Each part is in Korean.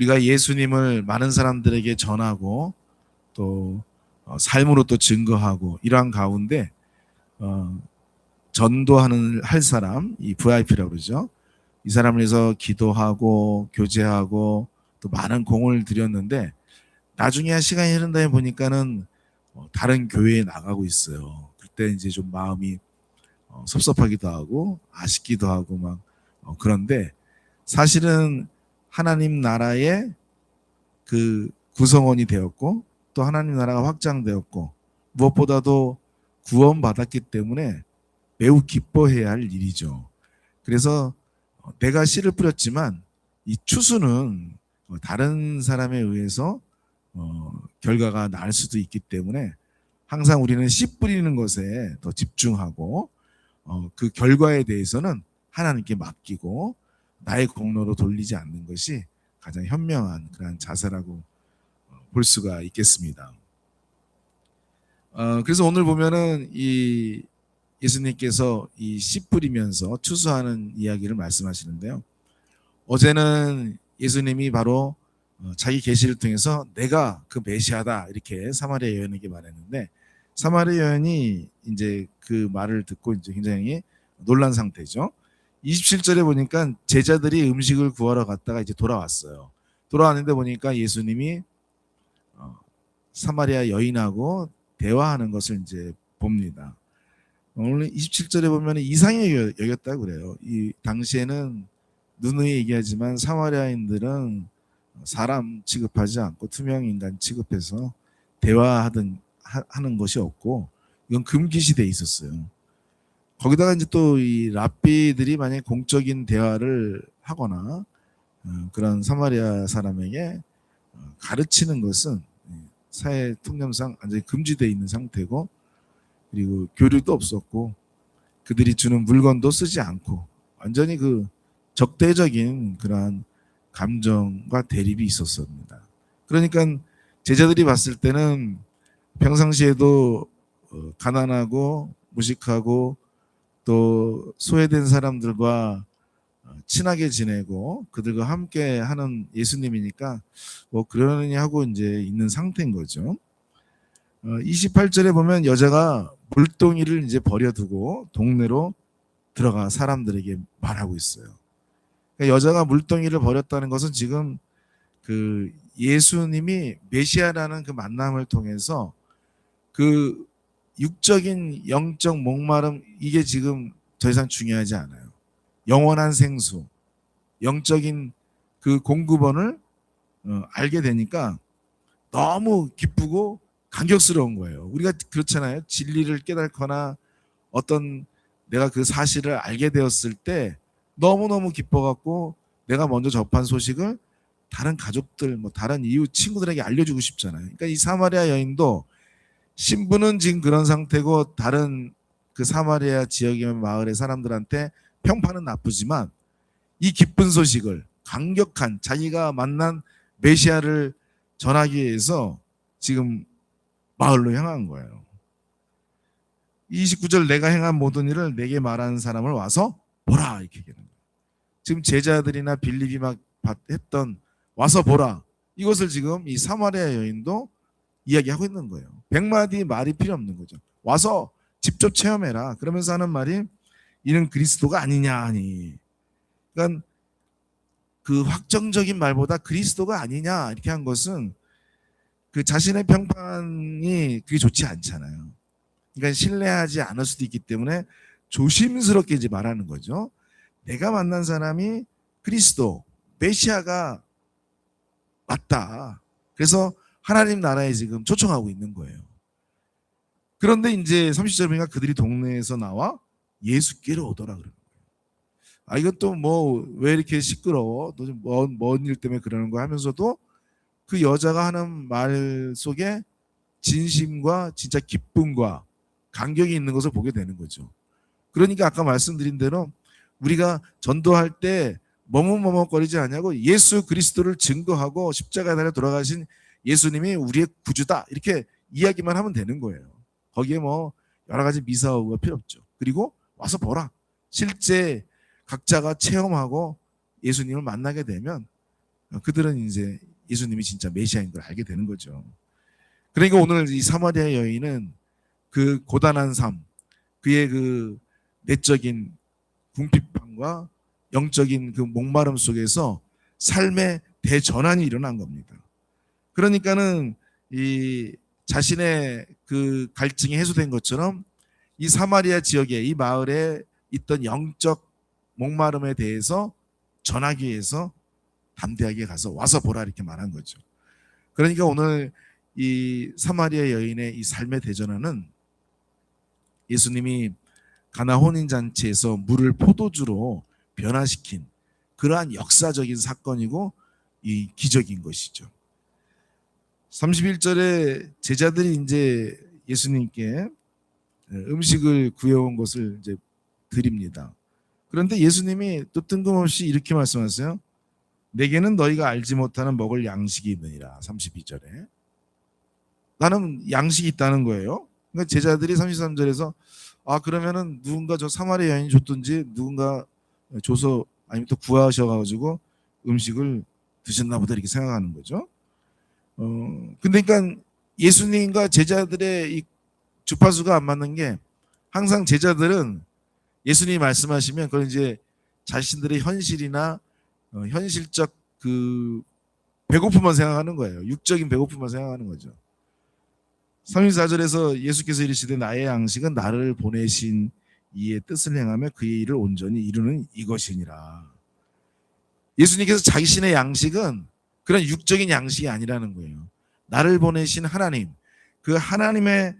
우리가 예수님을 많은 사람들에게 전하고 또 어, 삶으로 또 증거하고 이러한 가운데 어, 전도하는 할 사람 이 VIP라고 그러죠. 이 사람을 위해서 기도하고 교제하고 또 많은 공을 들였는데 나중에 시간이 흐른다에 보니까는 어, 다른 교회에 나가고 있어요. 그때 이제 좀 마음이 어, 섭섭하기도 하고 아쉽기도 하고 막 어, 그런데 사실은 하나님 나라의 그 구성원이 되었고 또 하나님 나라가 확장되었고 무엇보다도 구원받았기 때문에 매우 기뻐해야 할 일이죠. 그래서 어, 내가 씨를 뿌렸지만 이 추수는 어, 다른 사람에 의해서 어, 결과가 날 수도 있기 때문에 항상 우리는 씨 뿌리는 것에 더 집중하고 어, 그 결과에 대해서는 하나님께 맡기고 나의 공로로 돌리지 않는 것이 가장 현명한 그러한 자세라고 어, 볼 수가 있겠습니다. 어, 그래서 오늘 보면은 이 예수님께서 이 씨 뿌리면서 추수하는 이야기를 말씀하시는데요. 어제는 예수님이 바로 어, 자기 계시를 통해서 내가 그 메시아다 이렇게 사마리아 여인에게 말했는데 사마리아 여인이 이제 그 말을 듣고 이제 굉장히 놀란 상태죠. 27절에 보니까 제자들이 음식을 구하러 갔다가 이제 돌아왔어요. 돌아왔는데 보니까 예수님이 어, 사마리아 여인하고 대화하는 것을 이제 봅니다. 오늘 27절에 보면 이상하게 여겨- 여겼다고 그래요. 이 당시에는 누누이 얘기하지만 사마리아인들은 사람 취급하지 않고 투명 인간 취급해서 대화하던 하- 하는 것이 없고 이건 금기시돼 있었어요. 거기다가 이제 또 이 랍비들이 만약 공적인 대화를 하거나 어, 그런 사마리아 사람에게 어, 가르치는 것은 사회 통념상 완전히 금지되어 있는 상태고 그리고 교류도 없었고 그들이 주는 물건도 쓰지 않고 완전히 그 적대적인 그러한 감정과 대립이 있었습니다. 그러니까 제자들이 봤을 때는 평상시에도 어, 가난하고 무식하고 또 소외된 사람들과 어, 친하게 지내고 그들과 함께 하는 예수님이니까 뭐 그러느니 하고 이제 있는 상태인 거죠. 어, 28절에 보면 여자가 물동이를 이제 버려두고 동네로 들어가 사람들에게 말하고 있어요. 그러니까 여자가 물동이를 버렸다는 것은 지금 그 예수님이 메시아라는 그 만남을 통해서 그 육적인 영적 목마름 이게 지금 더 이상 중요하지 않아요. 영원한 생수, 영적인 그 공급원을 어, 알게 되니까 너무 기쁘고 감격스러운 거예요. 우리가 그렇잖아요. 진리를 깨닫거나 어떤 내가 그 사실을 알게 되었을 때 너무너무 기뻐갖고 내가 먼저 접한 소식을 다른 가족들, 뭐 다른 이웃 친구들에게 알려주고 싶잖아요. 그러니까 이 사마리아 여인도 신부는 지금 그런 상태고 다른 그 사마리아 지역의 마을의 사람들한테 평판은 나쁘지만 이 기쁜 소식을 강력한 자기가 만난 메시아를 전하기 위해서 지금 마을로 향한 거예요. 29절 내가 행한 모든 일을 내게 말하는 사람을 와서 보라 이렇게 얘기하는 거예요. 지금 제자들이나 빌립이 막 받- 했던 와서 보라 이것을 지금 이 사마리아 여인도 이야기하고 있는 거예요. 백마디 말이 필요 없는 거죠. 와서 직접 체험해라. 그러면서 하는 말이 이는 그리스도가 아니냐 하니. 그러니까 그 확정적인 말보다 그리스도가 아니냐 이렇게 한 것은 그 자신의 평판이 그게 좋지 않잖아요. 그러니까 신뢰하지 않을 수도 있기 때문에 조심스럽게 이제 말하는 거죠. 내가 만난 사람이 그리스도, 메시아가 맞다. 그래서 하나님 나라에 지금 초청하고 있는 거예요. 그런데 이제 30절 보니까 그들이 동네에서 나와 예수께로 오더라 그러는 거예요. 아 이것도 뭐왜 이렇게 시끄러워? 또먼일 때문에 그러는 거 하면서도 그 여자가 하는 말 속에 진심과 진짜 기쁨과 감격이 있는 것을 보게 되는 거죠. 그러니까 아까 말씀드린 대로 우리가 전도할 때 머뭇머뭇거리지 않냐고 예수 그리스도를 증거하고 십자가에 달려 돌아가신 예수님이 우리의 구주다 이렇게 이야기만 하면 되는 거예요. 거기에 뭐 여러 가지 미사오가 필요 없죠. 그리고 와서 보라. 실제 각자가 체험하고 예수님을 만나게 되면 어, 그들은 이제 예수님이 진짜 메시아인 걸 알게 되는 거죠. 그러니까 오늘 이 사마리아 여인은 그 고단한 삶, 그의 그 내적인 궁핍함과 영적인 그 목마름 속에서 삶의 대전환이 일어난 겁니다. 그러니까는 이 자신의 그 갈증이 해소된 것처럼 이 사마리아 지역에 이 마을에 있던 영적 목마름에 대해서 전하기 위해서 담대하게 가서 와서 보라 이렇게 말한 거죠. 그러니까 오늘 이 사마리아 여인의 이 삶의 대전환은 예수님이 가나 혼인 잔치에서 물을 포도주로 변화시킨 그러한 역사적인 사건이고 이 기적인 것이죠. 31절에 제자들이 이제 예수님께 음식을 구해온 것을 이제 드립니다. 그런데 예수님이 또 뜬금없이 이렇게 말씀하세요. 내게는 너희가 알지 못하는 먹을 양식이 있느니라. 32절에. 나는 양식이 있다는 거예요. 그러니까 제자들이 33절에서 아 그러면은 누군가 저 사마리아 여인이 줬든지 누군가 줘서 아니면 또 구하셔 가지고 음식을 드셨나 보다 이렇게 생각하는 거죠. 어 그러니까 예수님과 제자들의 이 주파수가 안 맞는 게 항상 제자들은 예수님이 말씀하시면 그건 이제 자신들의 현실이나 어, 현실적 그 배고픔만 생각하는 거예요. 육적인 배고픔만 생각하는 거죠. 34절에서 예수께서 이르시되 나의 양식은 나를 보내신 이의 뜻을 행하며 그의 일을 온전히 이루는 이것이니라. 예수님께서 자신의 양식은 그런 육적인 양식이 아니라는 거예요. 나를 보내신 하나님, 그 하나님의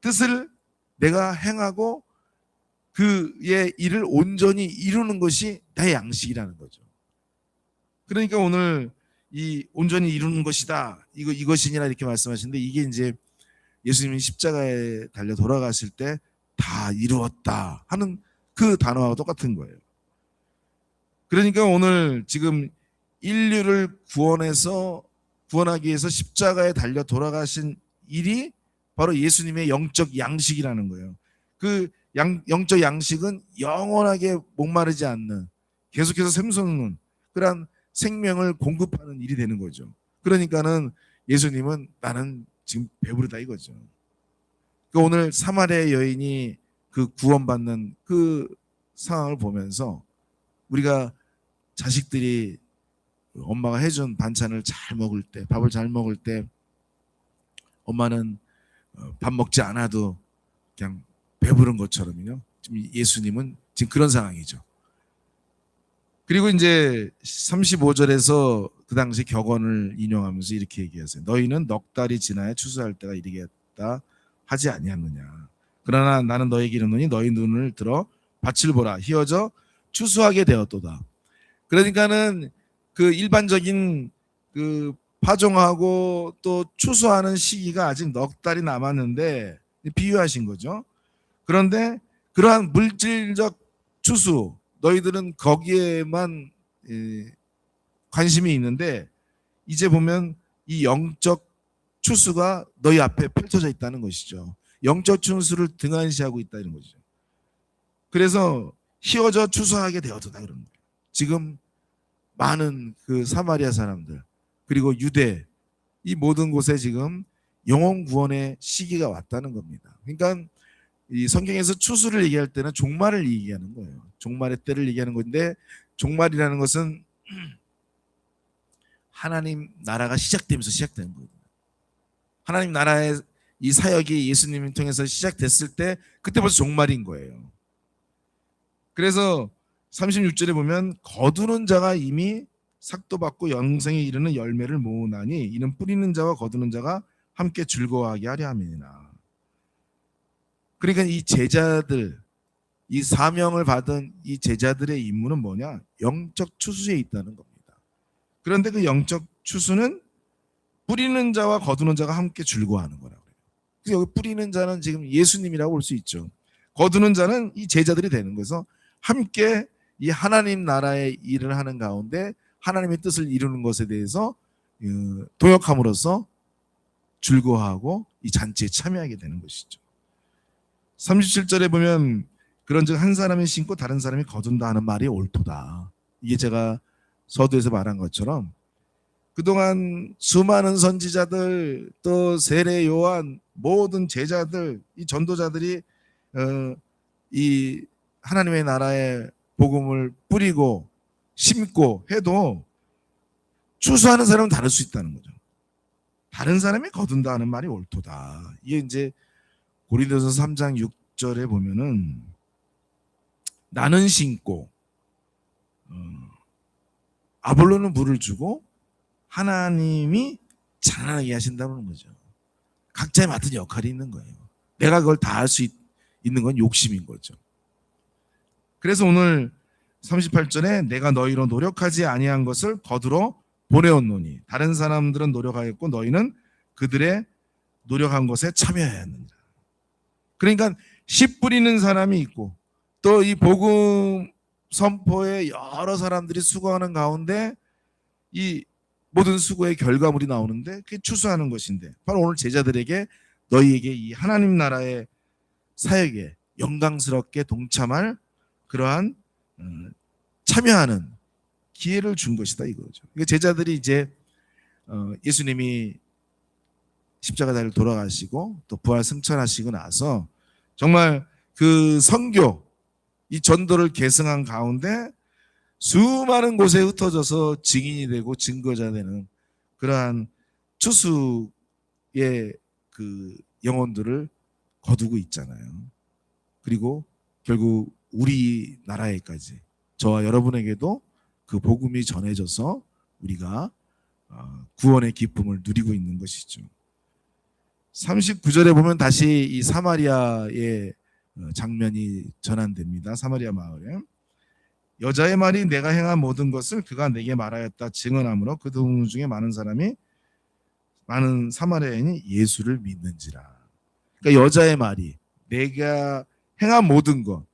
뜻을 내가 행하고 그의 일을 온전히 이루는 것이 나의 양식이라는 거죠. 그러니까 오늘 이 온전히 이루는 것이다. 이거 이것이니라 이렇게 말씀하시는데 이게 이제 예수님이 십자가에 달려 돌아가실 때 다 이루었다 하는 그 단어와 똑같은 거예요. 그러니까 오늘 지금 인류를 구원해서 구원하기 위해서 십자가에 달려 돌아가신 일이 바로 예수님의 영적 양식이라는 거예요. 그 양, 영적 양식은 영원하게 목마르지 않는 계속해서 샘솟는 그러한 생명을 공급하는 일이 되는 거죠. 그러니까는 예수님은 나는 지금 배부르다 이거죠. 그 오늘 사마리아 여인이 그 구원받는 그 상황을 보면서 우리가 자식들이 엄마가 해준 반찬을 잘 먹을 때, 밥을 잘 먹을 때 엄마는 어, 밥 먹지 않아도 그냥 배부른 것처럼요. 지금 예수님은 지금 그런 상황이죠. 그리고 이제 35절에서 그 당시 격언을 인용하면서 이렇게 얘기하세요. 너희는 넉 달이 지나야 추수할 때가 이르겠다 하지 아니하느냐. 그러나 나는 너에게 이르노니 너희 눈을 들어 밭을 보라 희어져 추수하게 되었도다. 그러니까는 그 일반적인 그 파종하고 또 추수하는 시기가 아직 넉 달이 남았는데 비유하신 거죠. 그런데 그러한 물질적 추수 너희들은 거기에만 예, 관심이 있는데 이제 보면 이 영적 추수가 너희 앞에 펼쳐져 있다는 것이죠. 영적 추수를 등한시하고 있다 이런 거죠. 그래서 희어져 추수하게 되었다 그런 거예요. 지금 많은 그 사마리아 사람들 그리고 유대 이 모든 곳에 지금 영혼 구원의 시기가 왔다는 겁니다. 그러니까 이 성경에서 추수를 얘기할 때는 종말을 얘기하는 거예요. 종말의 때를 얘기하는 건데 종말이라는 것은 하나님 나라가 시작되면서 시작되는 거예요. 하나님 나라의 이 사역이 예수님을 통해서 시작됐을 때 그때 벌써 종말인 거예요. 그래서 36절에 보면 거두는 자가 이미 삭도 받고 영생에 이르는 열매를 모으나니 이는 뿌리는 자와 거두는 자가 함께 즐거워하게 하려 함이니라. 그러니까 이 제자들 이 사명을 받은 이 제자들의 임무는 뭐냐? 영적 추수에 있다는 겁니다. 그런데 그 영적 추수는 뿌리는 자와 거두는 자가 함께 즐거워하는 거라고 그래요. 그래서 여기 뿌리는 자는 지금 예수님이라고 볼 수 있죠. 거두는 자는 이 제자들이 되는 거서 함께 이 하나님 나라의 일을 하는 가운데 하나님의 뜻을 이루는 것에 대해서 어, 동역함으로써 즐거워하고 이 잔치에 참여하게 되는 것이죠. 37절에 보면 그런즉 한 사람이 심고 다른 사람이 거둔다 하는 말이 옳도다. 이게 제가 서두에서 말한 것처럼 그동안 수많은 선지자들 또 세례 요한 모든 제자들 이 전도자들이 어, 이 하나님의 나라의 복음을 뿌리고 심고 해도 추수하는 사람은 다를 수 있다는 거죠. 다른 사람이 거둔다 하는 말이 옳도다. 이게 이제 고린도서 3장 6절에 보면은 나는 심고 어, 아볼로는 물을 주고 하나님이 자라나게 하신다는 거죠. 각자에 맡은 역할이 있는 거예요. 내가 그걸 다 할 수 있는 건 욕심인 거죠. 그래서 오늘 38절에 내가 너희로 노력하지 아니한 것을 거두러 보내었노니 다른 사람들은 노력하였고 너희는 그들의 노력한 것에 참여해야 하느니라. 그러니까 씨 뿌리는 사람이 있고 또 이 복음 선포에 여러 사람들이 수고하는 가운데 이 모든 수고의 결과물이 나오는데 그게 추수하는 것인데 바로 오늘 제자들에게 너희에게 이 하나님 나라의 사역에 영광스럽게 동참할 그러한 어, 참여하는 기회를 준 것이다 이거죠. 그러니까 제자들이 이제 어, 예수님이 십자가다리를 돌아가시고 또 부활 승천하시고 나서 정말 그 선교 이 전도를 계승한 가운데 수많은 곳에 흩어져서 증인이 되고 증거자 되는 그러한 추수의 그 영혼들을 거두고 있잖아요. 그리고 결국 우리나라에까지 저와 여러분에게도 그 복음이 전해져서 우리가 어, 구원의 기쁨을 누리고 있는 것이죠. 39절에 보면 다시 이 사마리아의 어, 장면이 전환됩니다. 사마리아 마을에 여자의 말이 내가 행한 모든 것을 그가 내게 말하였다 증언하므로 그등 중에 많은 사람이 많은 사마리아인이 예수를 믿는지라. 그러니까 여자의 말이 내가 행한 모든 것.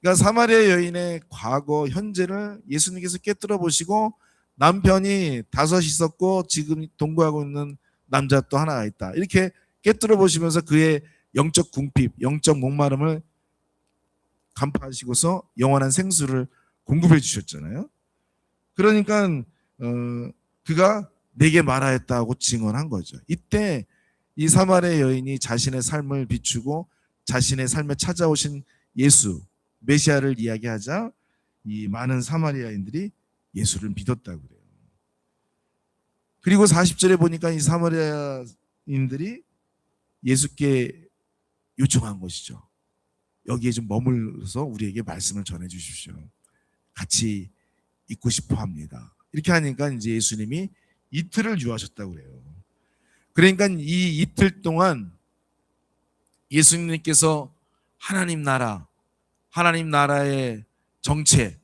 그러니까 사마리아 여인의 과거 현재를 예수님께서 깨뜨려 보시고 남편이 다섯 있었고 지금 동거하고 있는 남자 또 하나가 있다. 이렇게 깨뜨려 보시면서 그의 영적 궁핍, 영적 목마름을 간파하시고서 영원한 생수를 공급해 주셨잖아요. 그러니까 어, 그가 내게 말하였다고 증언한 거죠. 이때 이 사마리아 여인이 자신의 삶을 비추고 자신의 삶에 찾아오신 예수 메시아를 이야기하자 이 많은 사마리아인들이 예수를 믿었다고 그래요. 그리고 40절에 보니까 이 사마리아인들이 예수께 요청한 것이죠. 여기에 좀 머물러서 우리에게 말씀을 전해 주십시오. 같이 있고 싶어 합니다. 이렇게 하니까 이제 예수님이 이틀을 유하셨다고 그래요. 그러니까 이 이틀 동안 예수님께서 하나님 나라, 하나님 나라의 정체,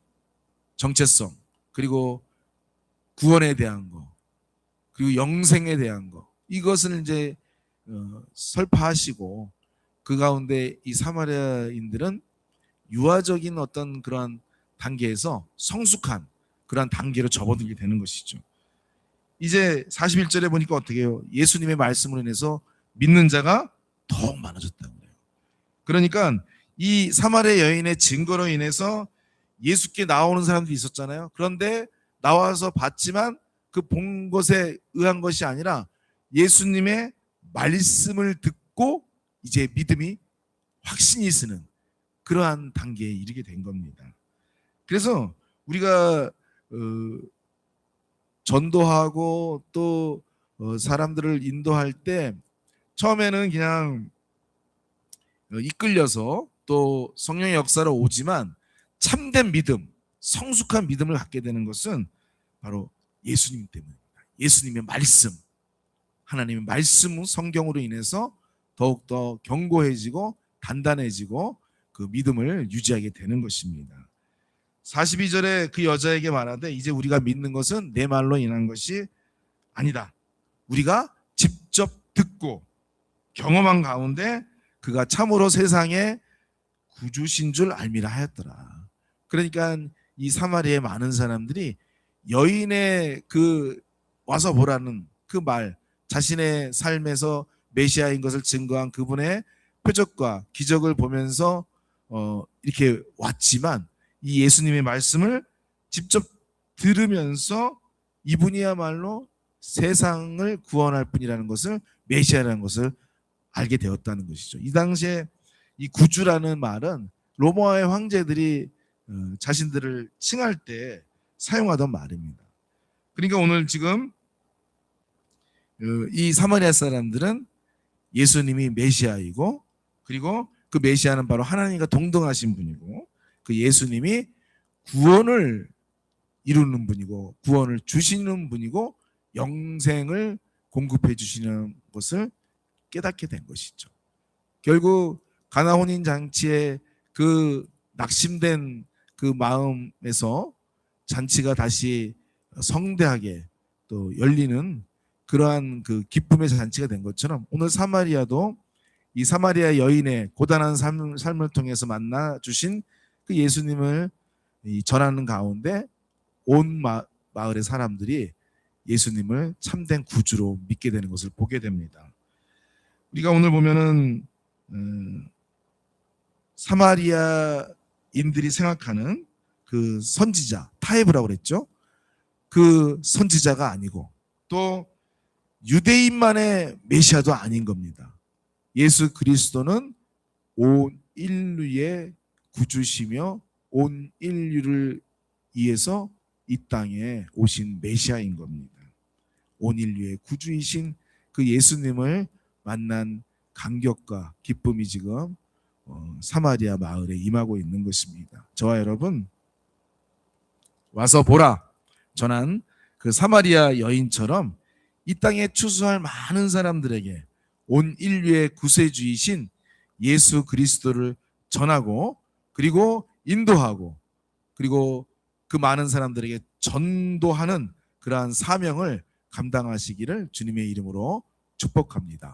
정체성, 그리고 구원에 대한 거, 그리고 영생에 대한 거, 이것을 이제 어, 설파하시고 그 가운데 이 사마리아인들은 유아적인 어떤 그러한 단계에서 성숙한 그러한 단계로 접어들게 되는 것이죠. 이제 41절에 보니까 어떻게 해요? 예수님의 말씀으로 인해서 믿는 자가 더욱 많아졌다고 해요. 그러니까 이 사마리아 여인의 증거로 인해서 예수께 나오는 사람들이 있었잖아요. 그런데 나와서 봤지만 그 본 것에 의한 것이 아니라 예수님의 말씀을 듣고 이제 믿음이 확신이 쓰는 그러한 단계에 이르게 된 겁니다. 그래서 우리가 어, 전도하고 또 어, 사람들을 인도할 때 처음에는 그냥 어, 이끌려서 또 성령의 역사로 오지만 참된 믿음, 성숙한 믿음을 갖게 되는 것은 바로 예수님 때문입니다. 예수님의 말씀, 하나님의 말씀 성경으로 인해서 더욱더 견고해지고 단단해지고 그 믿음을 유지하게 되는 것입니다. 42절에 그 여자에게 말하되 이제 우리가 믿는 것은 내 말로 인한 것이 아니다. 우리가 직접 듣고 경험한 가운데 그가 참으로 세상에 구주신 줄 알미라 하였더라. 그러니까 이 사마리아의 많은 사람들이 여인의 그 와서 보라는 그 말, 자신의 삶에서 메시아인 것을 증거한 그분의 표적과 기적을 보면서 어, 이렇게 왔지만 이 예수님의 말씀을 직접 들으면서 이분이야말로 세상을 구원할 분이라는 것을 메시아라는 것을 알게 되었다는 것이죠. 이 당시에 이 구주라는 말은 로마의 황제들이 어, 자신들을 칭할 때 사용하던 말입니다. 그러니까 오늘 지금 어, 이 사마리아 사람들은 예수님이 메시아이고 그리고 그 메시아는 바로 하나님과 동등하신 분이고 그 예수님이 구원을 이루는 분이고 구원을 주시는 분이고 영생을 공급해 주시는 것을 깨닫게 된 것이죠. 결국 가나 혼인 장치의 그 낙심된 그 마음에서 잔치가 다시 성대하게 또 열리는 그러한 그 기쁨의 잔치가 된 것처럼 오늘 사마리아도 이 사마리아 여인의 고단한 삶, 삶을 통해서 만나 주신 그 예수님을 이 전하는 가운데 온 마, 마을의 사람들이 예수님을 참된 구주로 믿게 되는 것을 보게 됩니다. 우리가 오늘 보면은 음, 사마리아인들이 생각하는 그 선지자 타이브라고 그랬죠. 그 선지자가 아니고 또 유대인만의 메시아도 아닌 겁니다. 예수 그리스도는 온 인류의 구주시며 온 인류를 위해서 이 땅에 오신 메시아인 겁니다. 온 인류의 구주이신 그 예수님을 만난 감격과 기쁨이 지금 어, 사마리아 마을에 임하고 있는 것입니다. 저와 여러분 와서 보라 전한 그 사마리아 여인처럼 이 땅에 추수할 많은 사람들에게 온 인류의 구세주이신 예수 그리스도를 전하고 그리고 인도하고 그리고 그 많은 사람들에게 전도하는 그러한 사명을 감당하시기를 주님의 이름으로 축복합니다.